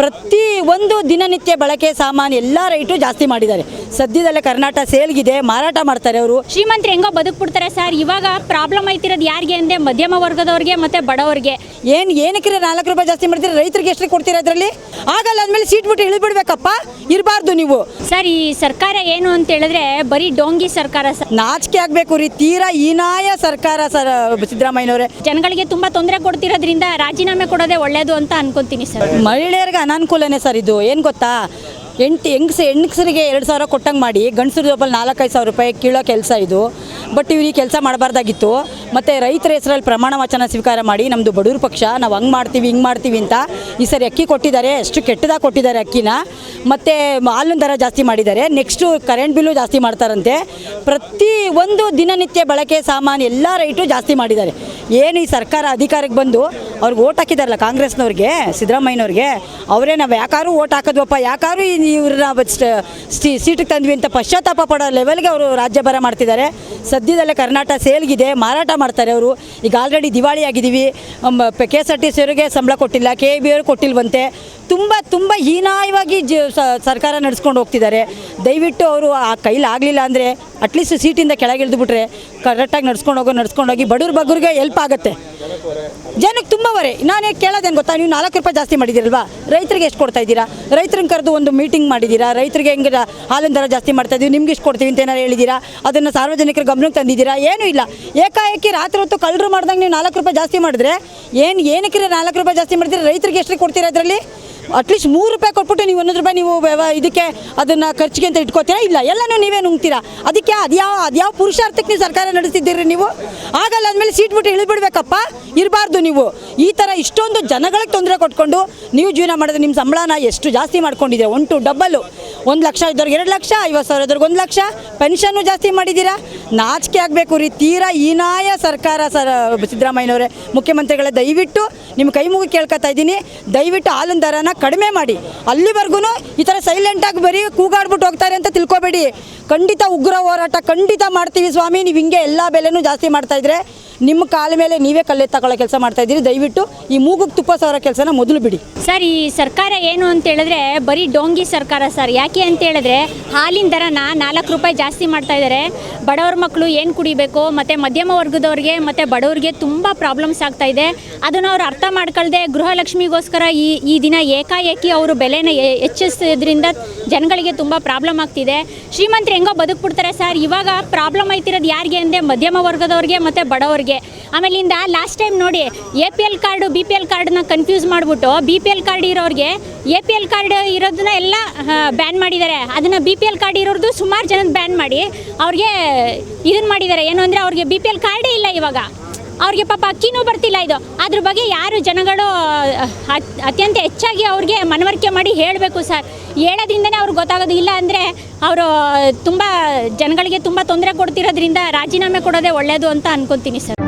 ಪ್ರತಿ ಒಂದು ದಿನನಿತ್ಯ ಬಳಕೆ ಸಾಮಾನು ಎಲ್ಲ ರೈಟು ಜಾಸ್ತಿ ಮಾಡಿದ್ದಾರೆ. ಸದ್ಯದಲ್ಲೇ ಕರ್ನಾಟಕ ಸೇಲ್ಗಿದೆ ಮಾರಾಟ ಮಾಡ್ತಾರೆ ಅವರು. ಶ್ರೀಮಂತರು ಹೆಂಗೋ ಬದುಕ್ಬಿಡ್ತಾರೆ ಸರ್. ಇವಾಗ ಪ್ರಾಬ್ಲಮ್ ಐತಿರೋದು ಯಾರಿಗೆ ಅಂದರೆ ಮಧ್ಯಮ ವರ್ಗದವ್ರಿಗೆ ಮತ್ತು ಬಡವರಿಗೆ. ಏನು ಏನಕ್ಕೆ ನಾಲ್ಕು ರೂಪಾಯಿ ಜಾಸ್ತಿ ಮಾಡ್ತೀರಾ? ರೈತರಿಗೆ ಎಷ್ಟು ಕೊಡ್ತೀರಾ ಅದರಲ್ಲಿ? ಆಗಲ್ಲ ಅಂದಮೇಲೆ ಸೀಟ್ ಬಿಟ್ಟು ಇಳಿಬಿಡ್ಬೇಕಪ್ಪ ಇರಬಾರ್ದು ನೀವು. ಸರ್ ಈ ಸರ್ಕಾರ ಏನು ಅಂತ ಹೇಳಿದ್ರೆ ಬರೀ ಡೋಂಗಿ ಸರ್ಕಾರ ಸರ್. ನಾಚಿಕೆ ಆಗಬೇಕು ರೀ. ತೀರಾ ಹೀನಾಯ ಸರ್ಕಾರ ಸರ್ ಸಿದ್ದರಾಮಯ್ಯನವರೇ. ಜನಗಳಿಗೆ ತುಂಬ ತೊಂದರೆ ಕೊಡ್ತಿರೋದ್ರಿಂದ ರಾಜೀನಾಮೆ ಕೊಡೋದೇ ಒಳ್ಳೇದು ಅಂತ ಅನ್ಕೊಂತೀನಿ ಸರ್. ಮಹಿಳೆಯರಿಗೆ ಅನಾನುಕೂಲನೇ ಸರ್ ಇದು? ಏನು ಗೊತ್ತಾ? ಎಂಟು ಹೆಂಗ್ಸ ಹೆಣ್ಸರಿಗೆ ಎರಡು ಸಾವಿರ ಕೊಟ್ಟಂಗೆ ಮಾಡಿ ಗಂಡಸ್ರ ಜೊಬ್ಬಲ್ಲಿ ನಾಲ್ಕೈದು ಸಾವಿರ ರೂಪಾಯಿ ಕೀಳೋ ಕೆಲಸ ಇದು. ಬಟ್ ಇವ್ರಿಗೆ ಕೆಲಸ ಮಾಡಬಾರ್ದಾಗಿತ್ತು. ಮತ್ತು ರೈತರ ಹೆಸರಲ್ಲಿ ಪ್ರಮಾಣ ವಚನ ಸ್ವೀಕಾರ ಮಾಡಿ ನಮ್ಮದು ಬಡವ್ರ ಪಕ್ಷ, ನಾವು ಹಂಗೆ ಮಾಡ್ತೀವಿ, ಹಿಂಗೆ ಮಾಡ್ತೀವಿ ಅಂತ ಈ ಸರಿ ಅಕ್ಕಿ ಕೊಟ್ಟಿದ್ದಾರೆ ಎಷ್ಟು ಕೆಟ್ಟದಾಗಿ ಕೊಟ್ಟಿದ್ದಾರೆ ಅಕ್ಕಿನ. ಮತ್ತು ಹಾಲಿನ ದರ ಜಾಸ್ತಿ ಮಾಡಿದ್ದಾರೆ ನೆಕ್ಸ್ಟು ಕರೆಂಟ್ ಬಿಲ್ಲು ಜಾಸ್ತಿ ಮಾಡ್ತಾರಂತೆ. ಪ್ರತಿ ಒಂದು ದಿನನಿತ್ಯ ಬಳಕೆ ಸಾಮಾನು ಎಲ್ಲ ರೈಟು ಜಾಸ್ತಿ ಮಾಡಿದ್ದಾರೆ. ಏನು ಈ ಸರ್ಕಾರ ಅಧಿಕಾರಕ್ಕೆ ಬಂದು ಅವ್ರಿಗೆ ಓಟ್ ಹಾಕಿದಾರಲ್ಲ ಕಾಂಗ್ರೆಸ್ನವ್ರಿಗೆ, ಸಿದ್ದರಾಮಯ್ಯನವ್ರಿಗೆ, ಅವರೇ ನಾವು ಯಾಕಾರು ಓಟ್ ಹಾಕಿದ್ವಪ್ಪ ಯಾಕಾರು ಇವ್ರನ್ನ ಸೀಟಿಗೆ ತಂದ್ವಿ ಅಂತ ಪಶ್ಚಾತ್ತಾಪ ಪಡೋ ಲೆವೆಲ್ಗೆ ಅವರು ರಾಜ್ಯಭಾರ ಮಾಡ್ತಿದ್ದಾರೆ. ಸದ್ಯದಲ್ಲೇ ಕರ್ನಾಟಕ ಸೇಲ್ಗಿದೆ, ಮಾರಾಟ ಮಾಡ್ತಾರೆ ಅವರು. ಈಗ ಆಲ್ರೆಡಿ ದಿವಾಳಿ ಆಗಿದ್ದೀವಿ K S R T C ಅವರಿಗೆ ಸಂಬಳ ಕೊಟ್ಟಿಲ್ಲ, ಕೆ ಬಿ ಅವರು ಕೊಟ್ಟಿಲ್ವಂತೆ. ತುಂಬ ತುಂಬ ಹೀನಾಯವಾಗಿ ಜ ಸರ್ಕಾರ ನಡೆಸ್ಕೊಂಡು ಹೋಗ್ತಿದ್ದಾರೆ. ದಯವಿಟ್ಟು ಅವರು ಆ ಕೈಲಾಗಲಿಲ್ಲ ಅಂದರೆ ಅಟ್ಲೀಸ್ಟ್ ಸೀಟಿಂದ ಕೆಳಗೆ ಇಳಿದುಬಿಟ್ರೆ ಕರೆಕ್ಟಾಗಿ ನಡ್ಸ್ಕೊಂಡು ಹೋಗೋ, ನಡ್ಸ್ಕೊಂಡು ಹೋಗಿ ಬಡವ್ರ ಬಗ್ಗರಿಗೆ ಹೆಲ್ಪ್ ಆಗುತ್ತೆ. ಜನಕ್ಕೆ ತುಂಬ ಹೊರೆ ನಾನೇ ಕೇಳೋದೇನು ಗೊತ್ತಾ? ನೀವು ನಾಲ್ಕು ರೂಪಾಯಿ ಜಾಸ್ತಿ ಮಾಡಿದ್ದೀರಲ್ವಾ? ರೈತರಿಗೆ ಎಷ್ಟು ಕೊಡ್ತಾ ಇದ್ದೀರಾ? ರೈತರನ್ನ ಕರೆದು ಒಂದು ಮೀಟಿಂಗ್ ಮಾಡಿದ್ದೀರಾ? ರೈತರಿಗೆ ಹೆಂಗೆ ಹಾಲಿನ ದರ ಜಾಸ್ತಿ ಮಾಡ್ತಾ ಇದ್ದೀವಿ, ನಿಮ್ಗೆ ಇಷ್ಟು ಕೊಡ್ತೀವಿ ಅಂತ ಏನಾರು ಹೇಳಿದ್ದೀರಾ? ಅದನ್ನು ಸಾರ್ವಜನಿಕರ ಗಮನಕ್ಕೆ ತಂದಿದ್ದೀರಾ? ಏನೂ ಇಲ್ಲ. ಏಕಾಏಕಿ ರಾತ್ರಿ ಹೊತ್ತು ಕಳ್ಳರು ಮಾಡ್ದಂಗೆ ನೀವು ನಾಲ್ಕು ರೂಪಾಯಿ ಜಾಸ್ತಿ ಮಾಡಿದ್ರೆ ಏನು ಏನಕ್ಕೆ ನಾಲ್ಕು ರೂಪಾಯಿ ಜಾಸ್ತಿ ಮಾಡಿದ್ರೆ ರೈತರಿಗೆ ಎಷ್ಟು ಕೊಡ್ತೀರಾ ಅದರಲ್ಲಿ? ಅಟ್ಲೀಸ್ಟ್ ಮೂರು ರೂಪಾಯಿ ಕೊಟ್ಬಿಟ್ಟು ನೀವು ಒಂದೊಂದು ರೂಪಾಯಿ ನೀವು ಇದಕ್ಕೆ ಅದನ್ನು ಖರ್ಚಿಗೆ ಅಂತ ಇಟ್ಕೋತೀರಾ? ಇಲ್ಲ, ಎಲ್ಲನೂ ನೀವೇ ನುಂಗ್ತೀರಾ? ಅದಕ್ಕೆ ಅದ್ಯಾವ ಅದ್ಯಾವ ಪುರುಷಾರ್ಥಕ್ಕೆ ನೀವು ಸರ್ಕಾರ ನಡೆಸಿದ್ದೀರಿ ನೀವು? ಆಗಲ್ಲ ಅಂದಮೇಲೆ ಸೀಟ್ ಬಿಟ್ಟು ಇಳಿಬಿಡ್ಬೇಕಪ್ಪ. ಇರಬಾರ್ದು ನೀವು. ಈ ಥರ ಇಷ್ಟೊಂದು ಜನಗಳಿಗೆ ತೊಂದರೆ ಕೊಟ್ಕೊಂಡು ನೀವು ಜೀವನ ಮಾಡಿದ್ರೆ ನಿಮ್ಮ ಸಂಬಳನ ಎಷ್ಟು ಜಾಸ್ತಿ ಮಾಡ್ಕೊಂಡಿದ್ದೀರಾ? ಒನ್ ಟು ಒಂದು ಲಕ್ಷ ಇದ್ದವ್ರಿಗೆ ಎರಡು ಲಕ್ಷ, ಐವತ್ತು ಸಾವಿರ ಇದ್ದವ್ರಿಗೆ ಒಂದು ಲಕ್ಷ. ಪೆನ್ಷನ್ನು ಜಾಸ್ತಿ ಮಾಡಿದ್ದೀರಾ? ನಾಚಿಕೆ ಆಗಬೇಕು ರೀ. ತೀರಾ ಹೀನಾಯ ಸರ್ಕಾರ ಸರ್, ಸಿದ್ದರಾಮಯ್ಯನವರೇ. ಮುಖ್ಯಮಂತ್ರಿಗಳೇ, ದಯವಿಟ್ಟು ನಿಮ್ಮ ಕೈ ಮುಗಿ ಕೇಳ್ಕೊತಾ ಇದ್ದೀನಿ. ದಯವಿಟ್ಟು ಹಾಲಿನ ದರನ ಕಡಿಮೆ ಮಾಡಿ. ಅಲ್ಲಿವರೆಗೂ ಈ ಥರ ಸೈಲೆಂಟಾಗಿ ಬರೀ ಕೂಗಾಡ್ಬಿಟ್ಟು ಹೋಗ್ತಾರೆ ಅಂತ ತಿಳ್ಕೊಬೇಡಿ. ಖಂಡಿತ ಉಗ್ರ ಹೋರಾಟ ಖಂಡಿತ ಮಾಡ್ತೀವಿ ಸ್ವಾಮಿ. ನೀವು ಹಿಂಗೆ ಎಲ್ಲ ಬೆಲೆನೂ ಜಾಸ್ತಿ ಮಾಡ್ತಾ ಇದ್ರೆ ನಿಮ್ಮ ಕಾಲ ಮೇಲೆ ನೀವೇ ಕಲ್ಲೆ ತಗೊಳ್ಳೋ ಕೆಲಸ ಮಾಡ್ತಾ ಇದ್ದೀರಿ. ದಯವಿಟ್ಟು ಈ ಮೂಗುಗೆ ತುಪ್ಪ ಸಾವಿರ ಕೆಲಸನ ಮೊದಲು ಬಿಡಿ. ಸರ್, ಈ ಸರ್ಕಾರ ಏನು ಅಂತ ಹೇಳಿದ್ರೆ ಬರೀ ಡೋಂಗಿ ಸರ್ಕಾರ ಸರ್. ಯಾಕೆ ಅಂತ ಹೇಳಿದ್ರೆ ಹಾಲಿನ ದರನ ನಾಲ್ಕು ರೂಪಾಯಿ ಜಾಸ್ತಿ ಮಾಡ್ತಾ ಇದ್ದಾರೆ ಬಡವ್ರ ಮಕ್ಕಳು ಏನು ಕುಡಿಬೇಕು, ಮತ್ತು ಮಧ್ಯಮ ವರ್ಗದವ್ರಿಗೆ, ಮತ್ತು ಬಡವ್ರಿಗೆ ತುಂಬ ಪ್ರಾಬ್ಲಮ್ಸ್ ಆಗ್ತಾ ಇದೆ. ಅದನ್ನು ಅವ್ರು ಅರ್ಥ ಮಾಡ್ಕೊಳ್ದೆ ಗೃಹಲಕ್ಷ್ಮಿಗೋಸ್ಕರ ಈ ಈ ದಿನ ಏಕಾಏಕಿ ಅವರು ಬೆಲೆನ ಹೆಚ್ಚಿಸೋದ್ರಿಂದ ಜನಗಳಿಗೆ ತುಂಬ ಪ್ರಾಬ್ಲಮ್ ಆಗ್ತಿದೆ. ಶ್ರೀಮಂತರು ಹೆಂಗೋ ಬದುಕ್ಬಿಡ್ತಾರೆ ಸರ್. ಇವಾಗ ಪ್ರಾಬ್ಲಮ್ ಆಯ್ತಿರೋದು ಯಾರಿಗೆ ಅಂದರೆ ಮಧ್ಯಮ ವರ್ಗದವ್ರಿಗೆ ಮತ್ತು ಬಡವರಿಗೆ. ಆಮೇಲಿಂದ ಲಾಸ್ಟ್ ಟೈಮ್ ನೋಡಿ A P L card B P L ಕಾರ್ಡನ್ನ ಕನ್ಫ್ಯೂಸ್ ಮಾಡಿಬಿಟ್ಟು ಬಿ ಪಿ ಎಲ್ ಕಾರ್ಡ್ ಇರೋರಿಗೆ ಎ ಪಿ ಎಲ್ ಕಾರ್ಡ್ ಇರೋದನ್ನ ಎಲ್ಲ ಬ್ಯಾನ್ ಮಾಡಿದ್ದಾರೆ. ಅದನ್ನು ಬಿ ಪಿ ಎಲ್ ಕಾರ್ಡ್ ಇರೋದು ಸುಮಾರು ಜನದ ಬ್ಯಾನ್ ಮಾಡಿ ಅವ್ರಿಗೆ ಇದನ್ನು ಮಾಡಿದ್ದಾರೆ. ಏನು ಅಂದರೆ ಅವ್ರಿಗೆ ಬಿ ಪಿ ಎಲ್ ಕಾರ್ಡೇ ಇಲ್ಲ ಇವಾಗ. ಅವ್ರಿಗೆ ಪಾಪ ಅಕ್ಕಿನೂ ಬರ್ತಿಲ್ಲ ಇದು. ಅದ್ರ ಬಗ್ಗೆ ಯಾರು ಜನಗಳು ಅತ್- ಅತ್ಯಂತ ಹೆಚ್ಚಾಗಿ ಅವ್ರಿಗೆ ಮನವರಿಕೆ ಮಾಡಿ ಹೇಳಬೇಕು ಸರ್. ಹೇಳೋದ್ರಿಂದನೇ ಅವ್ರಿಗೆ ಗೊತ್ತಾಗೋದು. ಇಲ್ಲ ಅಂದರೆ ಅವರು ತುಂಬ ಜನಗಳಿಗೆ ತುಂಬ ತೊಂದರೆ ಕೊಡ್ತಿರೋದ್ರಿಂದ ರಾಜೀನಾಮೆ ಕೊಡೋದೇ ಒಳ್ಳೆಯದು ಅಂತ ಅನ್ಕೊತೀನಿ ಸರ್.